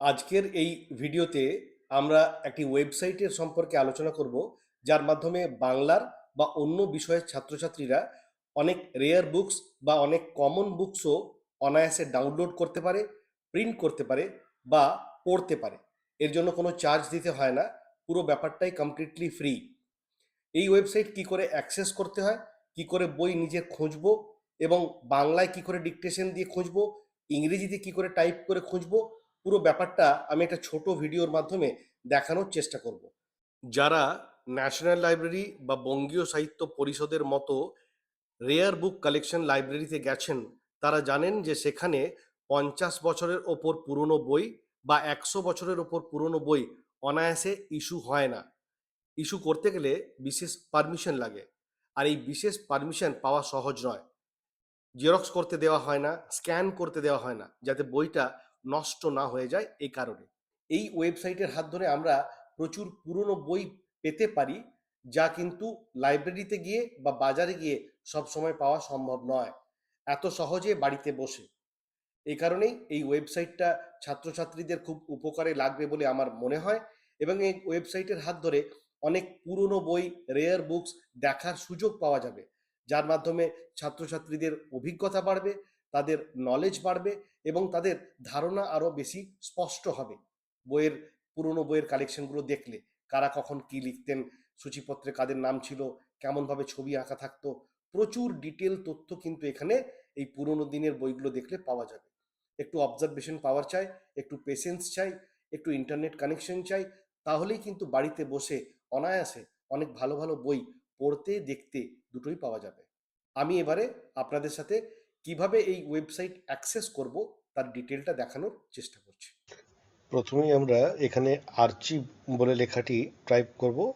আজকের এই ভিডিওতে আমরা একটি ওয়েবসাইটের সম্পর্কে আলোচনা করব, যার মাধ্যমে বাংলার বা অন্য বিষয়ের ছাত্রছাত্রীরা অনেক রেয়ার বুকস বা অনেক কমন বুকসও অনায়াসে ডাউনলোড করতে পারে প্রিন্ট করতে পারে বা পড়তে পারে। এর জন্য কোনো চার্জ দিতে হয় না, পুরো ব্যাপারটাই কমপ্লিটলি ফ্রি এই ওয়েবসাইট কি করে অ্যাক্সেস করতে হয়, কি করে বই নিজে খুঁজবো এবং বাংলায় কি করে ডিকটেশন দিয়ে খুঁজব, ইংরেজিতে কি করে টাইপ করে খুঁজবো পুরো ব্যাপারটা আমি একটা ছোট ভিডিওর মাধ্যমে দেখানোর চেষ্টা করব। যারা ন্যাশনাল লাইব্রেরি বা বঙ্গীয় সাহিত্য পরিষদের মতো রেয়ার বুক কালেকশন লাইব্রেরিতে গেছেন, তারা জানেন যে সেখানে পঞ্চাশ বছরের ওপর পুরনো বই বা একশো বছরের ওপর পুরনো বই অনায়াসে ইস্যু হয় না। ইস্যু করতে গেলে বিশেষ পারমিশন লাগে। আর এই বিশেষ পারমিশন পাওয়া সহজ নয়। জেরক্স করতে দেওয়া হয় না, স্ক্যান করতে দেওয়া হয় না, যাতে বইটা নষ্ট না হয়ে যায় এই কারণে। এই ওয়েবসাইটের হাত ধরে আমরা প্রচুর পুরনো বই পেতে পারি, যা কিন্তু লাইব্রেরিতে গিয়ে বা বাজারে গিয়ে সব সময় পাওয়া সম্ভব নয়, এত সহজে বাড়িতে বসে। এই কারণেই এই ওয়েবসাইটটা ছাত্রছাত্রীদের খুব উপকারে লাগবে বলে আমার মনে হয় এবং এই ওয়েবসাইটের হাত ধরে অনেক পুরনো বই রেয়ার বুকস দেখার সুযোগ পাওয়া যাবে, যার মাধ্যমে ছাত্রছাত্রীদের অভিজ্ঞতা বাড়বে তাদের নলেজ বাড়বে এবং তাদের ধারণা আরও বেশি স্পষ্ট হবে। বইয়ের, পুরনো বইয়ের কালেকশনগুলো দেখলে, কারা কখন কি লিখতেন, সূচিপত্রে কাদের নাম ছিল, কেমনভাবে ছবি আঁকা থাকতো, প্রচুর ডিটেল তথ্য কিন্তু এখানে এই পুরনো দিনের বইগুলো দেখলে পাওয়া যাবে। একটু অবজারভেশন পাওয়ার চাই, একটু পেশেন্স চাই, একটু ইন্টারনেট কানেকশন চাই, তাহলেই কিন্তু বাড়িতে বসে অনায়াসে অনেক ভালো ভালো বই পড়তে, দেখতে দুটোই পাওয়া যাবে। আমি এবারে আপনাদের সাথে কীভাবে এই ওয়েবসাইট অ্যাক্সেস করব, তার ডিটেলটা দেখানোর চেষ্টা করছি। প্রথমেই আমরা এখানে আর্চিভ বলে লেখাটি টাইপ করব।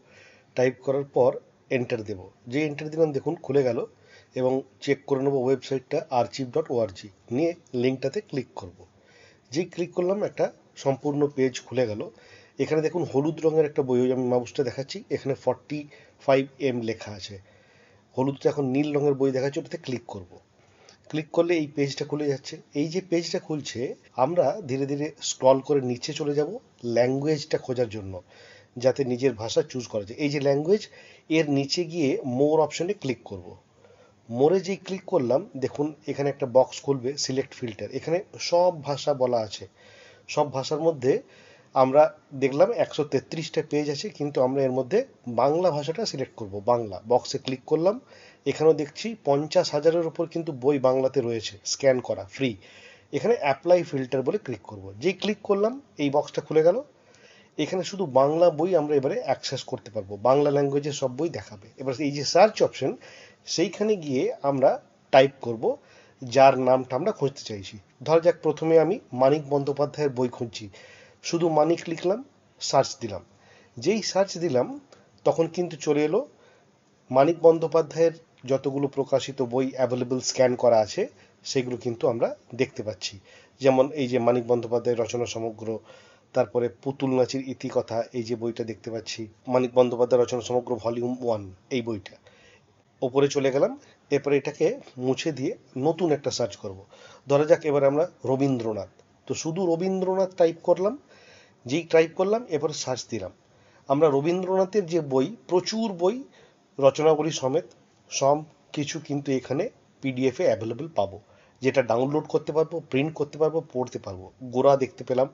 টাইপ করার পর এন্টার দেব। যে এন্টার দিলাম, দেখুন, খুলে গেল এবং চেক করে নেব ওয়েবসাইটটা আর্চিভ ডট ওআরজি নিয়ে লিঙ্কটাতে ক্লিক করব। যেই ক্লিক করলাম, একটা সম্পূর্ণ পেজ খুলে গেল। এখানে দেখুন, হলুদ রঙের একটা বই আমি মাউসটা দেখাচ্ছি। এখানে ফর্টি ফাইভ এম লেখা আছে। হলুদটা এখন নীল রঙের বই দেখাচ্ছি, ওটাতে ক্লিক করব। ক্লিক করলে এই পেজটা খুলে যাচ্ছে। এই যে পেজটা খুলছে, আমরা ধীরে ধীরে স্ক্রল করে নিচে চলে যাব ল্যাঙ্গুয়েজটা খোঁজার জন্য, যাতে নিজের ভাষা চুজ করা যায়। এই যে ল্যাঙ্গুয়েজ এর নিচে গিয়ে মোর অপশনে ক্লিক করব। মোরে যেই ক্লিক করলাম, দেখুন এখানে একটা বক্স খুলবে সিলেক্ট ফিল্টার এখানে সব ভাষা বলা আছে। সব ভাষার মধ্যে আমরা দেখলাম একশো তেত্রিশটা পেজ আছে, কিন্তু আমরা এর মধ্যে বাংলা ভাষাটা সিলেক্ট করব, বাংলা। বক্সে ক্লিক করলাম এখানেও দেখছি পঞ্চাশ হাজারের উপর কিন্তু বই বাংলাতে রয়েছে স্ক্যান করা ফ্রি এখানে অ্যাপ্লাই ফিল্টার বলে ক্লিক করব। যেই ক্লিক করলাম, এই বক্সটা খুলে গেল। এখানে শুধু বাংলা বই আমরা এবারে অ্যাক্সেস করতে পারব। বাংলা ল্যাঙ্গুয়েজের সব বই দেখাবে। এবার এই যে সার্চ অপশন সেইখানে গিয়ে আমরা টাইপ করব, যার নামটা আমরা খুঁজতে চাইছি। ধরা যাক, প্রথমে আমি মানিক বন্দ্যোপাধ্যায়ের বই খুঁজছি। শুধু মানিক লিখলাম সার্চ দিলাম। যেই সার্চ দিলাম, তখন কিন্তু চলে এলো মানিক বন্দ্যোপাধ্যায়ের যতগুলো প্রকাশিত বই অ্যাভেলেবল স্ক্যান করা আছে, সেগুলো কিন্তু আমরা দেখতে পাচ্ছি। যেমন এই যে মানিক বন্দ্যোপাধ্যায়ের রচনা সমগ্র, তারপরে পুতুল নাচের ইতিকথা, এই যে বইটা দেখতে পাচ্ছি, মানিক বন্দ্যোপাধ্যায় রচনা সমগ্র ভলিউম ওয়ান এই বইটা। ওপরে চলে গেলাম, এরপরে এটাকে মুছে দিয়ে নতুন একটা সার্চ করব। ধরা যাক এবার আমরা রবীন্দ্রনাথ। তো শুধু রবীন্দ্রনাথ টাইপ করলাম, যেই টাইপ করলাম, এরপরে সার্চ দিলাম। আমরা রবীন্দ্রনাথের যে বই, প্রচুর বই, রচনাবলী সমেত সব কিছু কিন্তু এখানে পিডিএফে অ্যাভেলেবেল পাবো। যেটা ডাউনলোড করতে পারব প্রিন্ট করতে পারব, পড়তে পারব। গোড়া দেখতে পেলাম,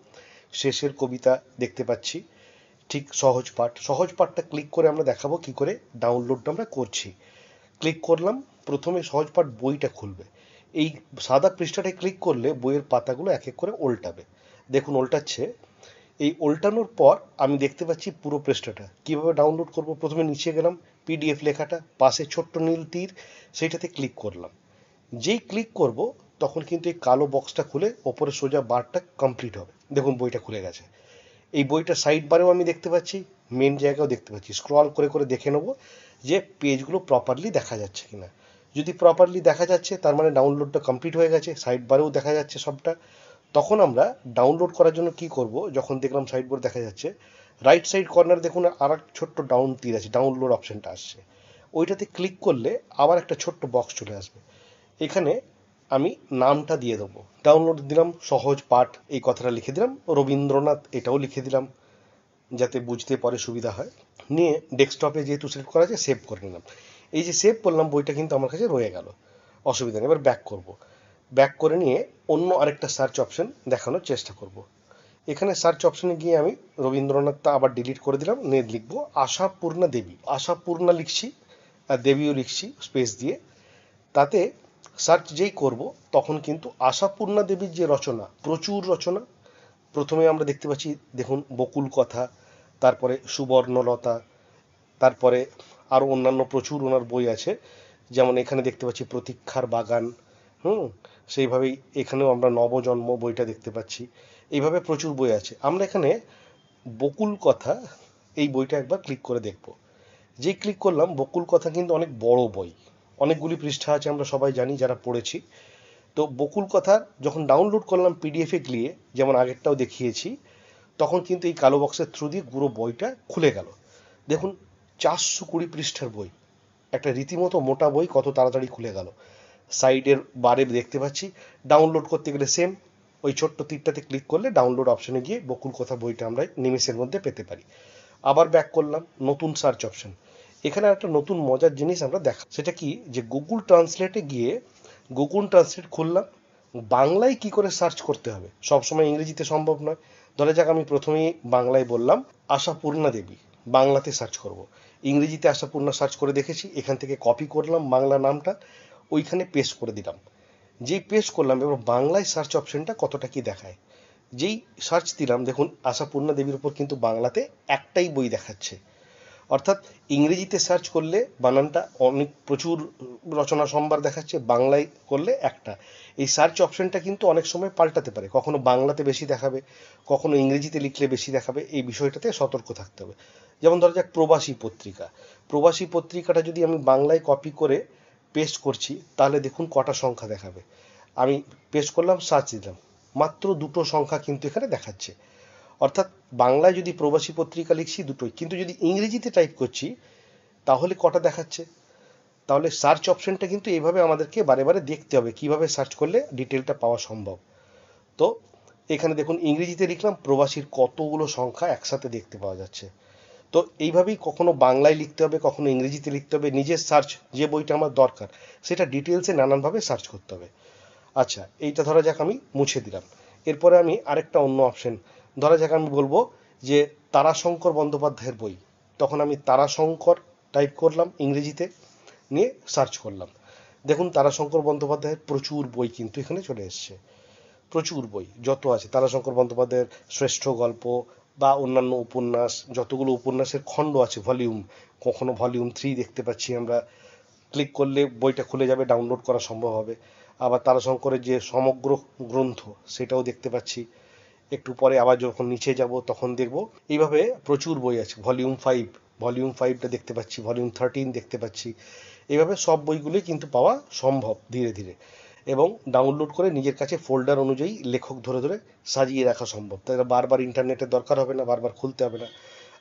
শেষের কবিতা দেখতে পাচ্ছি। ঠিক সহজ পাঠ। সহজ পাঠটা ক্লিক করে আমরা দেখাবো কি করে ডাউনলোডটা আমরা করছি। ক্লিক করলাম, প্রথমে সহজ পাঠ বইটা খুলবে। এই সাদা পৃষ্ঠাটায় ক্লিক করলে বইয়ের পাতাগুলো এক এক করে উল্টাবে দেখুন উল্টাচ্ছে এই উল্টানোর পর আমি দেখতে পাচ্ছি পুরো পৃষ্ঠাটা। কীভাবে ডাউনলোড করব? প্রথমে নিচে গেলাম পিডিএফ লেখাটা, পাশে ছোট্ট নীল তীর, সেইটাতে ক্লিক করলাম। যেই ক্লিক করব, তখন কিন্তু এই কালো বক্সটা খুলে ওপরে সোজা বারটা কমপ্লিট হবে। দেখুন বইটা খুলে গেছে। এই বইটা সাইড বারেও আমি দেখতে পাচ্ছি মেন জায়গাও দেখতে পাচ্ছি। স্ক্রল করে করে দেখে নেব যে পেজগুলো প্রপারলি দেখা যাচ্ছে কিনা। যদি প্রপারলি দেখা যাচ্ছে, তার মানে ডাউনলোডটা কমপ্লিট হয়ে গেছে সাইড বারেও দেখা যাচ্ছে সবটা। তখন আমরা ডাউনলোড করার জন্য কি করব, যখন দেখলাম সাইড বোর্ড দেখা যাচ্ছে রাইট সাইড কর্নার দেখুন আর এক ছোট্ট ডাউন তীর আছে ডাউনলোড অপশনটা আসছে। ওইটাতে ক্লিক করলে আবার একটা ছোট্ট বক্স চলে আসবে। এখানে আমি নামটা দিয়ে দেবো। ডাউনলোড দিলাম, সহজ পাঠ, এই কথাটা লিখে দিলাম। রবীন্দ্রনাথ, এটাও লিখে দিলাম, যাতে বুঝতে পরে সুবিধা হয়। নিয়ে ডেস্কটপে যেহেতু সিলেক্ট করা আছে সেভ করে নিলাম। এই যে সেভ করলাম, বইটা কিন্তু আমার কাছে রয়ে গেল। অসুবিধা নেই, এবার ব্যাক করব। ব্যাক করে নিয়ে অন্য আরেকটা সার্চ অপশন দেখানোর চেষ্টা করব। এখানে সার্চ অপশনে গিয়ে আমি রবীন্দ্রনাথটা আবার ডিলিট করে দিলাম, নিয়ে লিখব আশাপূর্ণা দেবী। আশাপূর্ণা লিখছি, আর দেবীও লিখছি স্পেস দিয়ে। তাতে সার্চ যেই করব, তখন কিন্তু আশাপূর্ণা দেবীর যে রচনা, প্রচুর রচনা, প্রথমে আমরা দেখতে পাচ্ছি, দেখুন বকুল কথা, তারপরে সুবর্ণলতা, তারপরে আরও অন্যান্য প্রচুর ওনার বই আছে। যেমন এখানে দেখতে পাচ্ছি প্রতীক্ষার বাগান, হুম, সেইভাবেই এখানেও আমরা নবজন্ম বইটা দেখতে পাচ্ছি। এইভাবে প্রচুর বই আছে। আমরা এখানে বকুল কথা এই বইটা একবার ক্লিক করে দেখব। যেই ক্লিক করলাম, বকুল কথা কিন্তু অনেক বড় বই। অনেকগুলি পৃষ্ঠা আছে, আমরা সবাই জানি যারা পড়েছি। তো বকুল কথা যখন ডাউনলোড করলাম পিডিএফে গিয়ে, যেমন আগেরটাও দেখিয়েছি, তখন কিন্তু এই কালো বক্সের থ্রু দিয়ে পুরো বইটা খুলে গেল। দেখুন, চারশো কুড়ি পৃষ্ঠার বই। একটা রীতিমতো মোটা বই, কত তাড়াতাড়ি খুলে গেল। সাইডের বারে দেখতে পাচ্ছি। ডাউনলোড করতে গেলে সেম ওই ছোট্ট তীরটাতে ক্লিক করলে ডাউনলোড অপশনে গিয়ে বকুল কথা বইটা আমরা নিমেষের মধ্যে পেতে পারি। আবার ব্যাক করলাম, নতুন সার্চ অপশন এখানে একটা নতুন মজার জিনিস আমরা দেখা সেটা কি? যে গুগল ট্রান্সলেটে গিয়ে গুগল ট্রান্সলেট খুললাম, বাংলায় কি করে সার্চ করতে হবে? সবসময় ইংরেজিতে সম্ভব নয়। ধরে যাক আমি প্রথমেই বাংলায় বললাম, আশাপূর্ণা দেবী, বাংলাতে সার্চ করব। ইংরেজিতে আশাপূর্ণা সার্চ করে দেখেছি, এখান থেকে কপি করলাম বাংলা নামটা, ওইখানে পেস্ট করে দিলাম। পেস্ট করলাম এবার বাংলায় সার্চ অপশনটা কতটা কি দেখায়। যেই সার্চ দিলাম, দেখুন, আশাপূর্ণা দেবীর উপর কিন্তু বাংলাতে একটাই বই দেখাচ্ছে। অর্থাৎ ইংরেজিতে সার্চ করলে বানানটা অনেক প্রচুর রচনা সম্ভার দেখাচ্ছে, বাংলায় করলে একটা। এই সার্চ অপশনটা কিন্তু অনেক সময় পাল্টাতে পারে। কখনো বাংলাতে বেশি দেখাবে, কখনো ইংরেজিতে লিখলে বেশি দেখাবে, এই বিষয়টাতে সতর্ক থাকতে হবে। যেমন ধরা যাক প্রবাসী পত্রিকা। প্রবাসী পত্রিকাটা যদি আমি বাংলায় কপি করে পেস্ট করছি, তাহলে দেখুন কটা সংখ্যা দেখাবে। আমি পেস্ট করলাম সার্চ দিলাম। মাত্র দুটো সংখ্যা কিন্তু এখানে দেখাচ্ছে। অর্থাৎ বাংলায় যদি প্রবাসী পত্রিকা লিখছি দুটোই, কিন্তু যদি ইংরেজিতে টাইপ করছি, তাহলে কটা দেখাচ্ছে? তাহলে সার্চ অপশনটা কিন্তু এইভাবে আমাদেরকে বারে বারে দেখতে হবে, কীভাবে সার্চ করলে ডিটেলটা পাওয়া সম্ভব। তো এখানে দেখুন, ইংরেজিতে লিখলাম, প্রবাসীর কতগুলো সংখ্যা একসাথে দেখতে পাওয়া যাচ্ছে। তো এইভাবেই কখনো বাংলায় লিখতে হবে, কখনো ইংরেজিতে লিখতে হবে, নিজের সার্চ যে বইটা আমার দরকার, সেটা ডিটেলসে নানানভাবে সার্চ করতে হবে। আচ্ছা এইটা ধরা যাক আমি মুছে দিলাম। এরপরে আমি আরেকটা অন্য অপশন ধরা যাক আমি বলব যে তারাশঙ্কর বন্দ্যোপাধ্যায়ের বই। তখন আমি তারাশঙ্কর টাইপ করলাম ইংরেজিতে, নিয়ে সার্চ করলাম। দেখুন, তারাশঙ্কর বন্দ্যোপাধ্যায়ের প্রচুর বই কিন্তু এখানে চলে এসছে। প্রচুর বই, যত আছে। তারাশঙ্কর বন্দ্যোপাধ্যায়ের শ্রেষ্ঠ গল্প বা অন্যান্য উপন্যাস, যতগুলো উপন্যাসের খণ্ড আছে ভলিউম কখনো ভলিউম থ্রি দেখতে পাচ্ছি আমরা। ক্লিক করলে বইটা খুলে যাবে ডাউনলোড করা সম্ভব হবে। আবার তারাশঙ্করের যে সমগ্র গ্রন্থ, সেটাও দেখতে পাচ্ছি। একটু পরে আবার যখন নিচে যাব, তখন দেখব। এইভাবে প্রচুর বই আছে। ভলিউম ফাইভ ভলিউম ফাইভটা দেখতে পাচ্ছি ভলিউম থার্টিন দেখতে পাচ্ছি। এইভাবে সব বইগুলোই কিন্তু পাওয়া সম্ভব ধীরে ধীরে। এবং ডাউনলোড করে নিজের কাছে ফোল্ডার অনুযায়ী লেখক ধরে ধরে সাজিয়ে রাখা সম্ভব। তাই বারবার ইন্টারনেটের দরকার হবে না, বারবার খুলতে হবে না।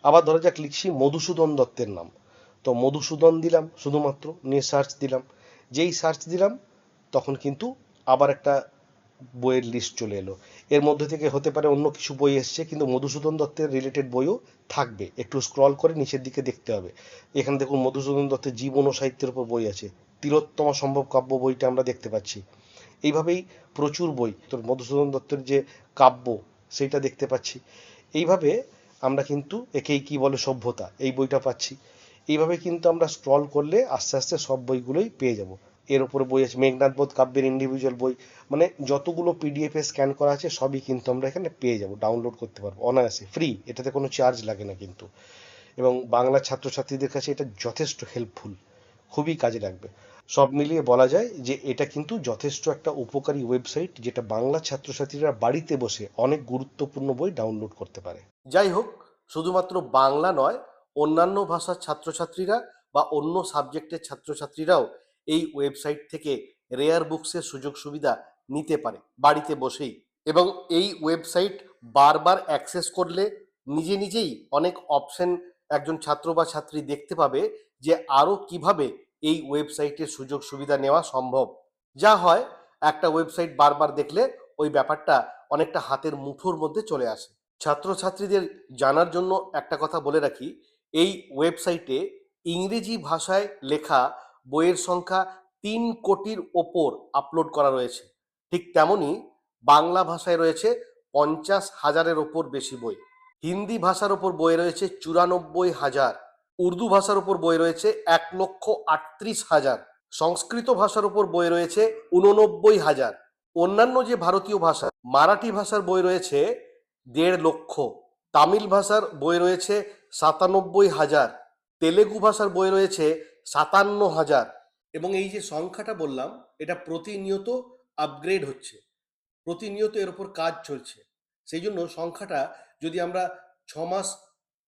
আবার ধরা যাক, লিখছি মধুসূদন দত্তের নাম। তো মধুসূদন দিলাম, শুধুমাত্র নিয়ে সার্চ দিলাম। যেই সার্চ দিলাম, তখন কিন্তু আবার একটা বইয়ের লিস্ট চলে এলো। এর মধ্যে থেকে হতে পারে অন্য কিছু বই এসছে, কিন্তু মধুসূদন দত্তের রিলেটেড বইও থাকবে। একটু স্ক্রল করে নিচের দিকে দেখতে হবে। এখানে দেখুন, মধুসূদন দত্তের জীবন ও সাহিত্যের উপর বই আছে। তিলোত্তমা সম্ভব কাব্য বইটা আমরা দেখতে পাচ্ছি। এইভাবেই প্রচুর বই, তোর মধুসূদন দত্তের যে কাব্য, সেইটা দেখতে পাচ্ছি। এইভাবে আমরা কিন্তু একেই কি বলে সভ্যতা, এই বইটা পাচ্ছি। এইভাবে কিন্তু আমরা স্ক্রল করলে আস্তে আস্তে সব বইগুলোই পেয়ে যাব। এর উপরে বই আছে। মেঘনাথ বোধ কাব্যের ইন্ডিভিজুয়াল বই। মানে যতগুলো পিডিএফ স্ক্যান করা আছে, সবই কিন্তু আমরা এখানে পেয়ে যাব ডাউনলোড করতে পারব, অনায়াসে ফ্রি এটাতে কোনো চার্জ লাগে না কিন্তু। এবং বাংলা ছাত্রছাত্রীদের কাছে এটা যথেষ্ট হেল্পফুল খুবই কাজে লাগবে। সব মিলিয়ে বলা যায় যে এটা কিন্তু যথেষ্ট একটা উপকারী ওয়েবসাইট যেটা বাংলা ছাত্রছাত্রীরা বাড়িতে বসে অনেক গুরুত্বপূর্ণ বই ডাউনলোড করতে পারে। যাই হোক, শুধুমাত্র বাংলা নয়, অন্যান্য ভাষার ছাত্রছাত্রীরা বা অন্য সাবজেক্টের ছাত্রছাত্রীরাও এই ওয়েবসাইট থেকে রেয়ার বুকসের সুযোগ সুবিধা নিতে পারে বাড়িতে বসেই। এবং এই ওয়েবসাইট বারবার অ্যাক্সেস করলে নিজে নিজেই অনেক অপশন একজন ছাত্র বা ছাত্রী দেখতে পাবে যে আরও কীভাবে এই ওয়েবসাইটের সুযোগ সুবিধা নেওয়া সম্ভব। যা হয়, একটা ওয়েবসাইট বারবার দেখলে ওই ব্যাপারটা অনেকটা হাতের মুঠোর মধ্যে চলে আসে। ছাত্রছাত্রীদের জানার জন্য একটা কথা বলে রাখি, এই ওয়েবসাইটে ইংরেজি ভাষায় লেখা বইয়ের সংখ্যা তিন কোটির ওপর আপলোড করা রয়েছে। ঠিক তেমনই বাংলা ভাষায় রয়েছে পঞ্চাশ হাজারের ওপর বেশি বই। হিন্দি ভাষার ওপর বই রয়েছে চুরানব্বই হাজার। উর্দু ভাষার ওপর বই রয়েছে এক লক্ষ আটত্রিশ হাজার। সংস্কৃত ভাষার ওপর বই রয়েছে উননব্বই হাজার। অন্যান্য যে ভারতীয় ভাষা, মারাঠি ভাষার বই রয়েছে দেড় লক্ষ। তামিল ভাষার বই রয়েছে সাতানব্বই হাজার। তেলেগু ভাষার বই রয়েছে সাতান্ন হাজার। এবং এই যে সংখ্যাটা বললাম, এটা প্রতিনিয়ত আপগ্রেড হচ্ছে। প্রতিনিয়ত এর উপর কাজ চলছে। সেই জন্য সংখ্যাটা যদি আমরা ছ মাস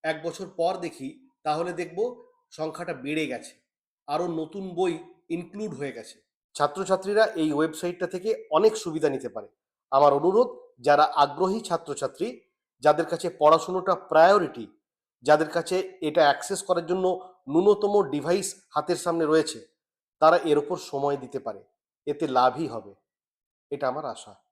এক বছর পর দেখি, তাহলে দেখব সংখ্যাটা বেড়ে গেছে। আরও নতুন বই ইনক্লুড হয়ে গেছে। ছাত্রছাত্রীরা এই ওয়েবসাইটটা থেকে অনেক সুবিধা নিতে পারে। আমার অনুরোধ, যারা আগ্রহী ছাত্রছাত্রী, যাদের কাছে পড়াশুনোটা প্রায়োরিটি যাদের কাছে এটা অ্যাক্সেস করার জন্য ন্যূনতম ডিভাইস হাতের সামনে রয়েছে, তারা এর ওপর সময় দিতে পারে, এতে লাভই হবে। এটা আমার আশা।